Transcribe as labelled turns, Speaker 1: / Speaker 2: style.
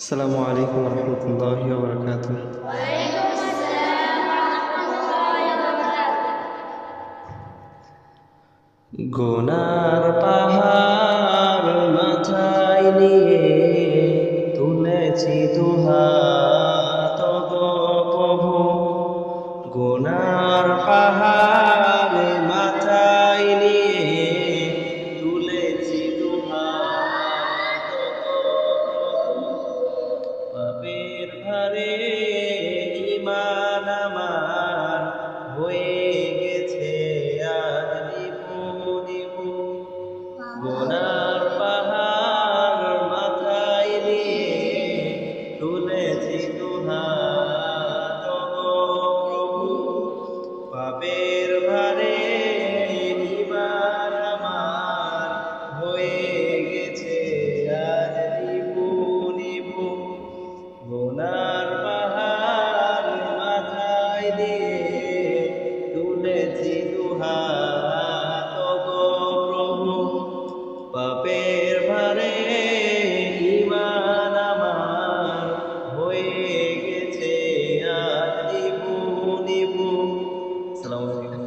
Speaker 1: আসসালামু আলাইকুম রহমতুল্লাহ বরকাত গোনার পাহাড় মাথায় নিয়ে তুলেছি তুহাত প্রভু গোনার পাহাড় ভারে ইমান আমার হয়ে গেছে আজ নিপু গোনার পাহাড় মাথায় নিয়ে তুলেছি গো প্রভু পাপের দিয়ে তুলেছি দুহাত গো প্রভু, পাপের ভারে ইমান আমার হয়ে গেছে, আর নিবু নিবু। সালামালাইকুম